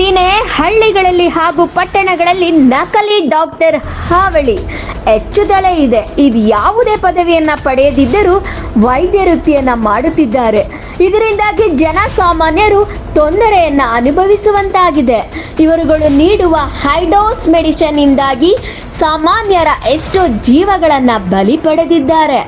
ದಿನೇ ಹಳ್ಳಿಗಳಲ್ಲಿ ಹಾಗೂ ಪಟ್ಟಣಗಳಲ್ಲಿ ನಕಲಿ ಡಾಕ್ಟರ್ ಹಾವಳಿ. ಹೆಚ್ಚುತ್ತಲೇ ಇದೆ. ಇದು ಯಾವುದೇ ಪದವಿಯನ್ನು ಪಡೆಯದಿದ್ದರೂ ವೈದ್ಯ ವೃತ್ತಿಯನ್ನು ಮಾಡುತ್ತಿದ್ದಾರೆ. ಇದರಿಂದಾಗಿ ಜನಸಾಮಾನ್ಯರು ತೊಂದರೆಯನ್ನ ಅನುಭವಿಸುವಂತಾಗಿದೆ. ಇವರುಗಳು ನೀಡುವ ಹೈಡೋಸ್ ಮೆಡಿಸಿನ್ ಇಂದಾಗಿ ಸಾಮಾನ್ಯರ ಎಷ್ಟೋ ಜೀವಗಳನ್ನು ಬಲಿ ಪಡೆದಿದ್ದಾರೆ.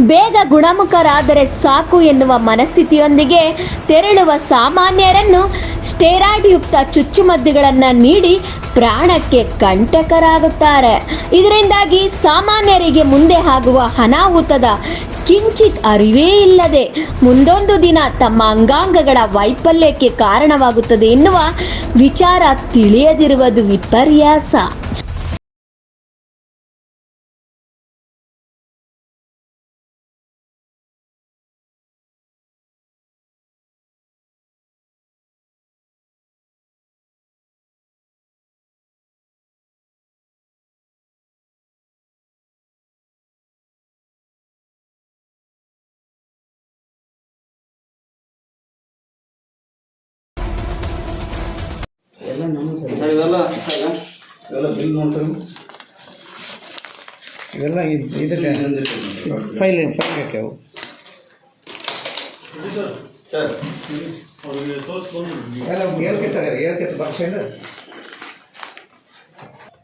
ಬೇಗ ಗುಣಮುಖರಾದರೆ ಸಾಕು ಎನ್ನುವ ಮನಸ್ಥಿತಿಯೊಂದಿಗೆ ತೆರಳುವ ಸಾಮಾನ್ಯರನ್ನು ಸ್ಟೆರಾಯ್ಡ್ ಯುಕ್ತ ಚುಚ್ಚುಮದ್ದುಗಳನ್ನು ನೀಡಿ ಪ್ರಾಣಕ್ಕೆ ಕಂಟಕರಾಗುತ್ತಾರೆ. ಇದರಿಂದಾಗಿ ಸಾಮಾನ್ಯರಿಗೆ ಮುಂದೆ ಆಗುವ ಅನಾಹುತದ ಕಿಂಚಿತ್ ಅರಿವೇ ಇಲ್ಲದೆ ಮುಂದೊಂದು ದಿನ ತಮ್ಮ ಅಂಗಾಂಗಗಳ ವೈಫಲ್ಯಕ್ಕೆ ಕಾರಣವಾಗುತ್ತದೆ ಎನ್ನುವ ವಿಚಾರ ತಿಳಿಯದಿರುವುದು ವಿಪರ್ಯಾಸ. ಇವೆಲ್ಲ ಬಿಲ್ ನೋಡ್ತಾರೆ ಇವೆಲ್ಲ ಇದ್- ಇದಕ್ಕೆ ಫೈಲ್ ಫೈಲ್ ಹಾಕ್ಯಾವು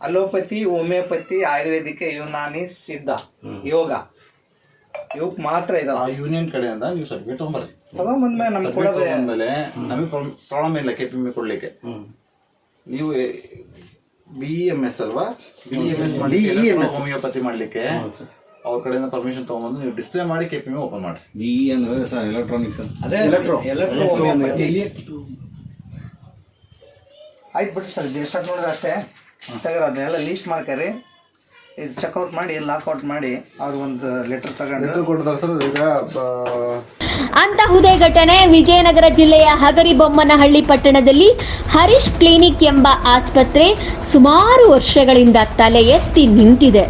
ಅಲೋಪತಿ ಹೋಮಿಯೋಪತಿ ಆಯುರ್ವೇದಿಕ ಯುನಾನಿ ಸಿದ್ಧ ಯೋಗ. ಇವಕ್ ಮಾತ್ರ ಆ ಇದಾವ ಯೂನಿಯನ್ ಕಡೆಯಿಂದ ನೀವು ಸರ್ಟಿಫಿಕೇಟ್ ತಗೊಂಬರ್ರಿ. ತಗೊಂಬಂದ್ಮೇಲೆ ನಮ್ಗೆ ಕೊಡೋದು ಅಂದಮೇಲೆ ನಮಗೆ ಪ್ರಾಬ್ಲಮ್ ಇಲ್ಲ ಕೆ ಪಿ ಎಂ ಕೊಡ್ಲಿಕ್ಕೆ ನೀವು ಬಿ ಎಂ ಎಸ್ ಅಲ್ವಾ? ಬಿ ಎಂ ಎಸ್ ಹೋಮಿಯೋಪತಿ ಮಾಡ್ಲಿಕ್ಕೆ. ಅವ್ರ ಕಡೆಯಿಂದ ಪರ್ಮಿಷನ್ ತಗೊಂಡ್ಬಂದು ನೀವು ಡಿಸ್ಪ್ಲೇ ಮಾಡಿ ಕೆ ಪಿ ಓಪನ್ ಮಾಡಿ ಬಿ ಅಂದ್ರೆ ಸರ್ ಎಲೆಕ್ಟ್ರಾನಿಕ್ಸ್ ಅದೇ ಎಲೆಕ್ಟ್ರೋ ಆಯ್ತು ಬಿಡ್ರಿ ಸರ್ ಎಷ್ಟು ನೋಡಿದ್ರೆ ಅಷ್ಟೇ. ತೆಗ್ರ ಅದನ್ನೆಲ್ಲ ಲೀಸ್ಟ್ ಮಾಡ್ಕರಿ. ಇದು ಚೆಕ್ಔಟ್ ಮಾಡಿ ಲಾಕ್ಔಟ್ ಮಾಡಿ ಅವ್ರು ಒಂದು ಲೆಟರ್ ತಗೊಂಡು ಸರ್ ಈಗ ಅಂತಹುದೇ ಘಟನೆ ವಿಜಯನಗರ ಜಿಲ್ಲೆಯ ಹಗರಿಬೊಮ್ಮನಹಳ್ಳಿ ಪಟ್ಟಣದಲ್ಲಿ ಹರೀಶ್ ಕ್ಲಿನಿಕ್ ಎಂಬ ಆಸ್ಪತ್ರೆ ಸುಮಾರು ವರ್ಷಗಳಿಂದ ತಲೆ ಎತ್ತಿ ನಿಂತಿದೆ.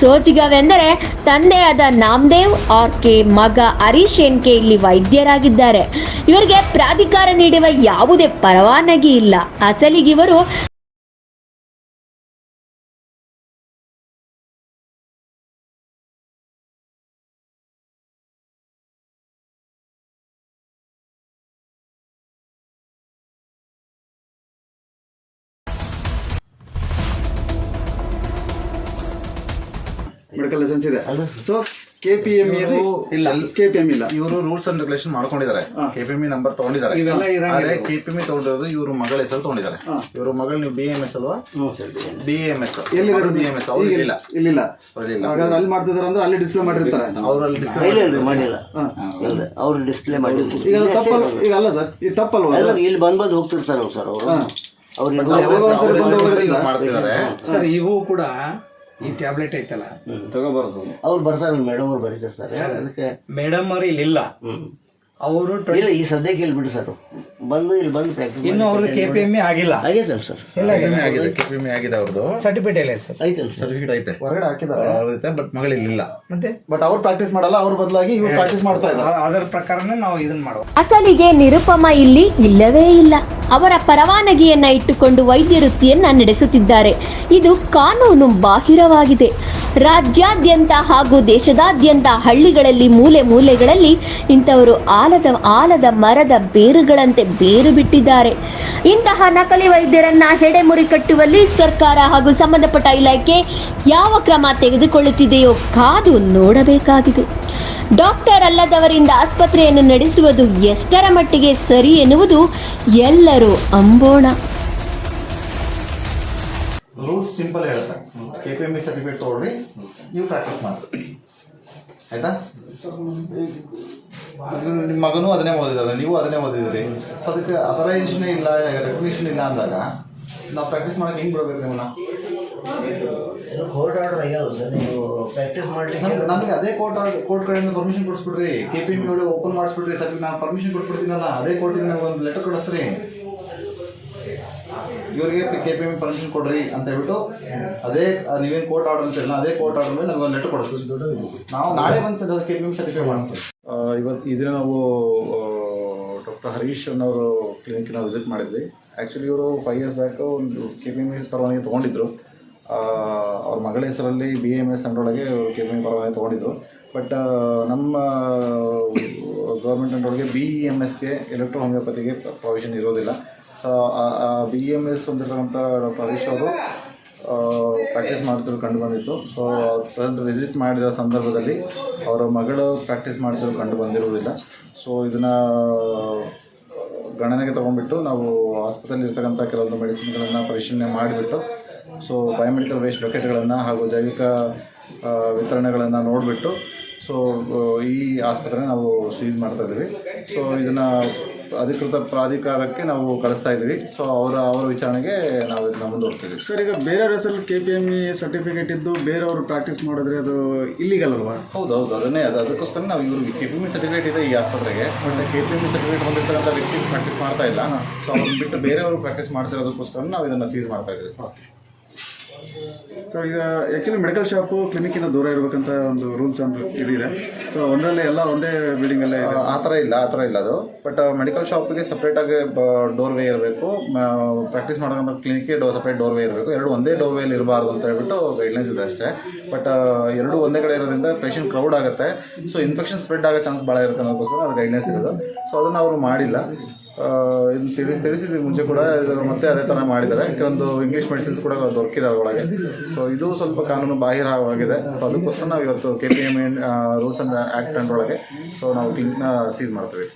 ಸೋಜಿಗವೆಂದರೆ ತಂದೆಯಾದ ನಾಮದೇವ್ ಆರ್ ಕೆ ಮಗ ಹರೀಶ್ ಎನ್ಕೆ ಇಲ್ಲಿ ವೈದ್ಯರಾಗಿದ್ದಾರೆ. ಇವರಿಗೆ ಪ್ರಾಧಿಕಾರ ನೀಡುವ ಯಾವುದೇ ಪರವಾನಗಿ ಇಲ್ಲ. ಅಸಲಿಗಿವರು ಮೆಡಿಕಲ್ ಲೈಸೆನ್ಸ್ ಇದೆ. ಸೊ ಕೆ ಪಿ ಎಂ ಇಲ್ಲ. ಕೆ ಪಿ ಎಂ ಇಲ್ಲ. ಇವರು ರೂಲ್ಸ್ ಅಂಡ್ ರೆಗ್ಯುಲೇಷನ್ ಮಾಡ್ಕೊಂಡಿದ್ದಾರೆ. ಕೆ ಪಿ ಎಂ ನಂಬರ್ ತಗೊಂಡಿದ್ದಾರೆ. ಇವೆಲ್ಲ ಇರಂಗಿಲ್ಲ. ಕೆ ಪಿ ಎಂ ತಗೊಂಡಿರೋದು ಇವರು ಮಗಳ ಹೆಸರು ತಗೊಂಡಿದ್ದಾರೆ. ಇವರು ಮಗಳು ನೀವು ಬಿ ಎಂ ಎಸ್ ಅಲ್ವಾ? ಬಿ ಎಂ ಎಸ್ ಎಲ್ಲಿದ್ದಾರೆ ಬಿ ಎಂ ಎಸ್ ಅವ್ರು ಇಲ್ಲ ಇಲ್ಲಿಲ್ಲ ಹಾಗಾದ್ರೆ ಅಲ್ಲಿ ಮಾಡ್ತಿದಾರೆ ಅಂದ್ರೆ ಅಲ್ಲಿ ಡಿಸ್ಪ್ಲೇ ಮಾಡಿರ್ತಾರೆ. ಅವ್ರು ಅಲ್ಲಿ ಡಿಸ್ಪ್ಲೇ ಇಲ್ಲ ಇಲ್ಲ ಮಾಡಿಲ್ಲ. ಅವ್ರು ಡಿಸ್ಪ್ಲೇ ಮಾಡಿ ಈಗ ತಪ್ಪಲ್ಲ. ಈಗ ಅಲ್ಲ ಸರ್ ಇದು ತಪ್ಪಲ್ವಾ? ಇಲ್ಲಿ ಬಂದ್ ಬಂದು ಹೋಗ್ತಿರ್ತಾರೆ ಸರ್ ಅವರು. ಅವ್ರು ಯಾವಾಗ ಒಂದ್ಸರಿ ಬಂದು ಹೋಗೋದ್ರಿಂದ ಮಾಡ್ತಿದ್ದಾರೆ. ಸರ್ ಇವು ಕೂಡ ಈ ಟ್ಯಾಬ್ಲೆಟ್ ಐತಲ್ಲ? ತಗೋಬಾರದು. ಅವ್ರು ಬರ್ತಾರೆ ಮೇಡಮ್ ಅವ್ರು ಬರೀತಿರ್ತಾರೆ. ಅದಕ್ಕೆ ಮೇಡಮ್ ಅವ್ರು ಇಲ್ಲಿ ಇಲ್ಲ ಅವರು ಇಲ್ಲ ಈ ಸದ್ಯಕ್ಕೆ ಇಲ್ಲಿ ಬಿಡಿ ಸರ್. ಬಂದು ಇಲ್ಲಿ ಬಂದು ಪ್ರಾಕ್ಟೀಸ್ ಇನ್ನು ಅವ್ರದ್ದು ಕೆ ಪಿ ಎಂ ಆಗಿಲ್ಲ. ಆಗೈತಲ್ಲ ಸರ್. ಇಲ್ಲ ಆಗಿದೆ ಕೆ ಪಿ ಎಂ ಆಗಿದೆ ಅವ್ರದ್ದು. ಸರ್ಟಿಫಿಕೇಟ್ ಇಲ್ಲ ಸರ್. ಐತೆ ಸರ್. ಸರ್ಟಿಫಿಕೇಟ್ ಐತೆ. ಹೊರಗಡೆ ಹಾಕಿದ್ದಾರೆ. ಬಟ್ ಮಗಳು ಇಲ್ಲ ಮತ್ತೆ? ಬಟ್ ಅವ್ರು ಪ್ರಾಕ್ಟೀಸ್ ಮಾಡಲ್ಲ ಅವ್ರ ಬದಲಾಗಿ ಇವ್ರು ಪ್ರಾಕ್ಟೀಸ್ ಮಾಡ್ತಾ ಇದ್ದಾರೆ. ಅದರ ಪ್ರಕಾರನೇ ನಾವು ಇದನ್ನ ಮಾಡೋ ಅಸಲಿಗೆ ನಿರುಪಮ ಇಲ್ಲಿ ಇಲ್ಲವೇ ಇಲ್ಲ. ಅವರ ಪರವಾನಗಿಯನ್ನ ಇಟ್ಟುಕೊಂಡು ವೈದ್ಯ ವೃತ್ತಿಯನ್ನ ನಡೆಸುತ್ತಿದ್ದಾರೆ. ಇದು ಕಾನೂನು ಬಾಹಿರವಾಗಿದೆ. ರಾಜ್ಯಾದ್ಯಂತ ಹಾಗೂ ದೇಶದಾದ್ಯಂತ ಹಳ್ಳಿಗಳಲ್ಲಿ ಮೂಲೆ ಮೂಲೆಗಳಲ್ಲಿ ಇಂಥವರು ಆಲದ ಆಲದ ಮರದ ಬೇರುಗಳಂತೆ ಬೇರು ಬಿಟ್ಟಿದ್ದಾರೆ. ಇಂತಹ ನಕಲಿ ವೈದ್ಯರನ್ನ ಹೆಡೆಮುರಿ ಕಟ್ಟುವಲ್ಲಿ ಸರ್ಕಾರ ಹಾಗೂ ಸಂಬಂಧಪಟ್ಟ ಇಲಾಖೆ ಯಾವ ಕ್ರಮ ತೆಗೆದುಕೊಳ್ಳುತ್ತಿದೆಯೋ ಕಾದು ನೋಡಬೇಕಾಗಿದೆ. ಡಾಕ್ಟರ್ ಅಲ್ಲದವರಿಂದ ಆಸ್ಪತ್ರೆಯನ್ನು ನಡೆಸುವುದು ಎಷ್ಟರ ಮಟ್ಟಿಗೆ ಸರಿ ಎನ್ನುವುದು ಎಲ್ಲರೂ ಅಂಬೋಣ. ರೂಲ್ಸ್ ಸಿಂಪಲ್ ಹೇಳ್ತಾರೆ K P M B certificate ತೊಗೊಳ್ರಿ ನೀವು ಪ್ರಾಕ್ಟೀಸ್ ಮಾಡಿ. ಆಯ್ತಾ? ನಿಮ್ಮ ಮಗನೂ ಅದನ್ನೇ ಓದಿದ್ದಾರೆ ನೀವು ಅದನ್ನೇ ಓದಿದಿರಿ. ಸೊ ಅದಕ್ಕೆ ಅಥರೈಸೇಷನ್ ಇಲ್ಲ ರೆಕಗ್ನಿಷನ್ ಇಲ್ಲ ಅಂದಾಗ ನಾವು ಪ್ರಾಕ್ಟೀಸ್ ಮಾಡಕ್ಕೆ ಹೆಂಗೆ ಬಿಡಬೇಕು ನಿಮ್ಮನ್ನ? ಕೋರ್ಟ್ ಆರ್ಡರ್ ಆಗ್ಯಾವ ಸರ್ ನೀವು ಪ್ರಾಕ್ಟೀಸ್ ಮಾಡ್ಲಿಕ್ಕೆ ನಮ್ಗೆ ಅದೇ ಕೋರ್ಟ್ ಕೋರ್ಟ್ ಕಡೆಯಿಂದ ಪರ್ಮಿಷನ್ ಕೊಡಿಸ್ಬಿಡ್ರಿ. ಕೆ ಪಿ ಎಂ ಒಳಗೆ ಓಪನ್ ಮಾಡಿಸ್ಬಿಡ್ರಿ. ಸರ್ ನಾನು ಪರ್ಮಿಷನ್ ಕೊಟ್ಬಿಡ್ತೀನಲ್ಲ ಅದೇ ಕೋರ್ಟಿಂದ ಒಂದು ಲೆಟರ್ ಕೊಡಿಸ್ರಿ ಇವ್ರಿಗೆ ಕೆ ಪಿ ಎಂ ಪರ್ಮಿಷನ್ ಕೊಡ್ರಿ ಅಂತ ಹೇಳ್ಬಿಟ್ಟು ಅದೇ ನೀವೇನು ಕೋರ್ಟ್ ಆರ್ಡರ್ ಅಂತ ಹೇಳಿ ಅದೇ ಕೋರ್ಟ್ ಆರ್ಡರ್ ಮೇಲೆ ನಮ್ಗೆ ಒಂದು ಲೆಟರ್ ಕೊಡಿಸ್ತೀವಿ. ನಾವು ನಾಳೆ ಬಂದು ಕೆ ಪಿ ಎಂ ಸರ್ಟಿಫೈ ಮಾಡಿಸ್ತೀವಿ ಇವತ್ತು ಇದೇ ನಾವು ಡಾಕ್ಟರ್ ಹರೀಶ್ ಅನ್ನೋರು ಕ್ಲಿನಿಕ್ನ ವಿಸಿಟ್ ಮಾಡಿದ್ವಿ. ಆ್ಯಕ್ಚುಲಿ ಇವರು ಫೈವ್ ಇಯರ್ಸ್ ಬ್ಯಾಕು ಒಂದು ಕೆ ಪಿ ಎಂ ಎಸ್ ಪರವಾನಗಿ ತೊಗೊಂಡಿದ್ರು. ಅವ್ರ ಮಗಳ ಹೆಸರಲ್ಲಿ ಬಿ ಎಂ ಎಸ್ ಅಂಡ್ರೊಳಗೆ ಕೆ ಪಿ ಎಂ ಪರವಾನಗಿ ತೊಗೊಂಡಿದ್ರು. ಬಟ್ ನಮ್ಮ ಗೌರ್ಮೆಂಟ್ ಅಂಡ್ರೊಳಗೆ ಬಿ ಇ ಎಂ ಎಸ್ಗೆ ಎಲೆಕ್ಟ್ರೋ ಹೋಮಿಯೋಪತಿಗೆ ಪ್ರೊವಿಷನ್ ಇರೋದಿಲ್ಲ. ಸೊ ಬಿ ಎಂ ಎಸ್ ಹೊಂದಿರತಕ್ಕಂಥ ಹರೀಶ್ ಅವರು ಪ್ರಾಕ್ಟೀಸ್ ಮಾಡ್ತಿರೋ ಕಂಡು ಬಂದಿತ್ತು. ಸೊ ಪ್ರೆಸೆಂಟ್ ವಿಸಿಟ್ ಮಾಡಿದ ಸಂದರ್ಭದಲ್ಲಿ ಅವರ ಮಗಳು ಪ್ರಾಕ್ಟೀಸ್ ಮಾಡ್ತಿರೋ ಕಂಡು ಬಂದಿರುವುದಿಲ್ಲ. ಸೊ ಇದನ್ನು, ಗಣನೆಗೆ ತೊಗೊಂಡ್ಬಿಟ್ಟು ನಾವು ಆಸ್ಪತ್ರೆಯಲ್ಲಿ ಇರ್ತಕ್ಕಂಥ ಕೆಲವೊಂದು ಮೆಡಿಸಿನ್ಗಳನ್ನು ಪರಿಶೀಲನೆ ಮಾಡಿಬಿಟ್ಟು ಸೊ ಬಯೋಮೆಡಿಕಲ್ ವೇಸ್ಟ್ ಬಕೆಟ್ಗಳನ್ನು ಹಾಗೂ ಜೈವಿಕ ವಿತರಣೆಗಳನ್ನು ನೋಡಿಬಿಟ್ಟು ಸೊ ಈ ಆಸ್ಪತ್ರೆ ನಾವು ಸೀಸ್ ಮಾಡ್ತಾ ಇದ್ದೀವಿ. ಸೊ ಇದನ್ನು ಅಧಿಕೃತ ಪ್ರಾಧಿಕಾರಕ್ಕೆ ನಾವು ಕಳಿಸ್ತಾ ಇದ್ದೀವಿ. ಸೊ ಅವರ ಅವರ ವಿಚಾರಣೆಗೆ ನಾವು ಇದನ್ನ ಮುಂದುವರ್ತಿದ್ದೀವಿ ಸರ್ ಈಗ ಬೇರೆ ಹೆಸರಲ್ಲಿ K P M E certificate ಇದ್ದು ಬೇರೆಯವರು ಪ್ರಾಕ್ಟೀಸ್ ಮಾಡಿದ್ರೆ ಅದು ಇಲ್ಲಿಗಲ್ ಅಲ್ವಾ? ಹೌದು ಹೌದು ಅದನ್ನೇ ಅದು ಅದಕ್ಕೋಸ್ಕರ ನಾವು ಇವರು ಕೆ ಪಿ ಎಂ ಸರ್ಟಿಫಿಕೇಟ್ ಇದೆ ಈ ಆಸ್ಪತ್ರೆಗೆ. But K P M E certificate ಹೊಂದಿರ್ತಕ್ಕಂಥ ವ್ಯಕ್ತಿ ಪ್ರಾಕ್ಟೀಸ್ ಮಾಡ್ತಾ ಇಲ್ಲ. ಸೊ ಅವ್ರನ್ನ ಬಿಟ್ಟು ಬೇರೆಯವರು ಪ್ರಾಕ್ಟೀಸ್ ಮಾಡ್ತಿರೋದಕ್ಕೋಸ್ಕರ ನಾವು ಇದನ್ನು ಸೀಸ್ ಮಾಡ್ತಾ ಇದ್ದೀವಿ. ಸೊ ಈಗ ಆ್ಯಕ್ಚುಲಿ ಮೆಡಿಕಲ್ ಶಾಪು ಕ್ಲಿನಿಕ್ಕಿಂದ ದೂರ ಇರಬೇಕಂತ ಒಂದು ರೂಲ್ಸ್ ಅಂದ್ರೆ ಇದಿದೆ. ಸೊ ಒಂದರಲ್ಲಿ ಎಲ್ಲ ಒಂದೇ ಬಿಲ್ಡಿಂಗಲ್ಲೇ ಆ ಥರ ಇಲ್ಲ, ಆ ಥರ ಇಲ್ಲ ಅದು. ಬಟ್ ಮೆಡಿಕಲ್ ಶಾಪಿಗೆ ಸಪ್ರೇಟಾಗಿ ಡೋರ್ ವೇ ಇರಬೇಕು. ಪ್ರಾಕ್ಟೀಸ್ ಮಾಡೋಕ್ಕಂಥ ಕ್ಲಿನಿಕ್ಗೆ ಡೋ ಸಪ್ರೇಟ್ ಡೋರ್ ವೇ ಇರಬೇಕು. ಎರಡು ಒಂದೇ ಡೋರ್ ವೇಲಿ ಇರಬಾರ್ದು ಅಂತ ಹೇಳ್ಬಿಟ್ಟು ಗೈಡ್ಲೈನ್ಸ್ ಇದೆ ಅಷ್ಟೇ. ಬಟ್ ಎರಡು ಒಂದೇ ಕಡೆ ಇರೋದ್ರಿಂದ ಪೇಷಂಟ್ ಕ್ರೌಡ್ ಆಗುತ್ತೆ. ಸೊ ಇನ್ಫೆಕ್ಷನ್ ಸ್ಪ್ರೆಡ್ ಆಗೋ ಚಾನ್ಸ್ ಭಾಳ ಇರುತ್ತೆ ಅನ್ನೋದಕ್ಕೋಸ್ಕರ ಅದು ಗೈಡ್ಲೈನ್ಸ್ ಇರೋದು. ಸೊ ಅದನ್ನು ಅವರು ಮಾಡಿಲ್ಲ. ಇದನ್ನು ತಿಳಿಸಿ ತಿಳಿಸಿದ್ವಿ ಮುಂಚೆ ಕೂಡ, ಇದನ್ನು ಮತ್ತೆ ಅದೇ ಥರ ಮಾಡಿದ್ದಾರೆ. ಕೆಲವೊಂದು ಇಂಗ್ಲೀಷ್ ಮೆಡಿಸಿನ್ಸ್ ಕೂಡ ದೊರಕಿದೆ ಒಳಗೆ. ಸೊ ಇದು ಸ್ವಲ್ಪ ಕಾನೂನು ಬಾಹಿರವಾಗಿದೆ. ಸೊ ಅದಕ್ಕೋಸ್ಕರ ನಾವು ಇವತ್ತು K P M rules and act and ಒಳಗೆ ಸೊ ನಾವು ತಿಂಕ್ನ ಸೀಸ್ ಮಾಡ್ತೀವಿ.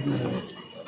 ignored.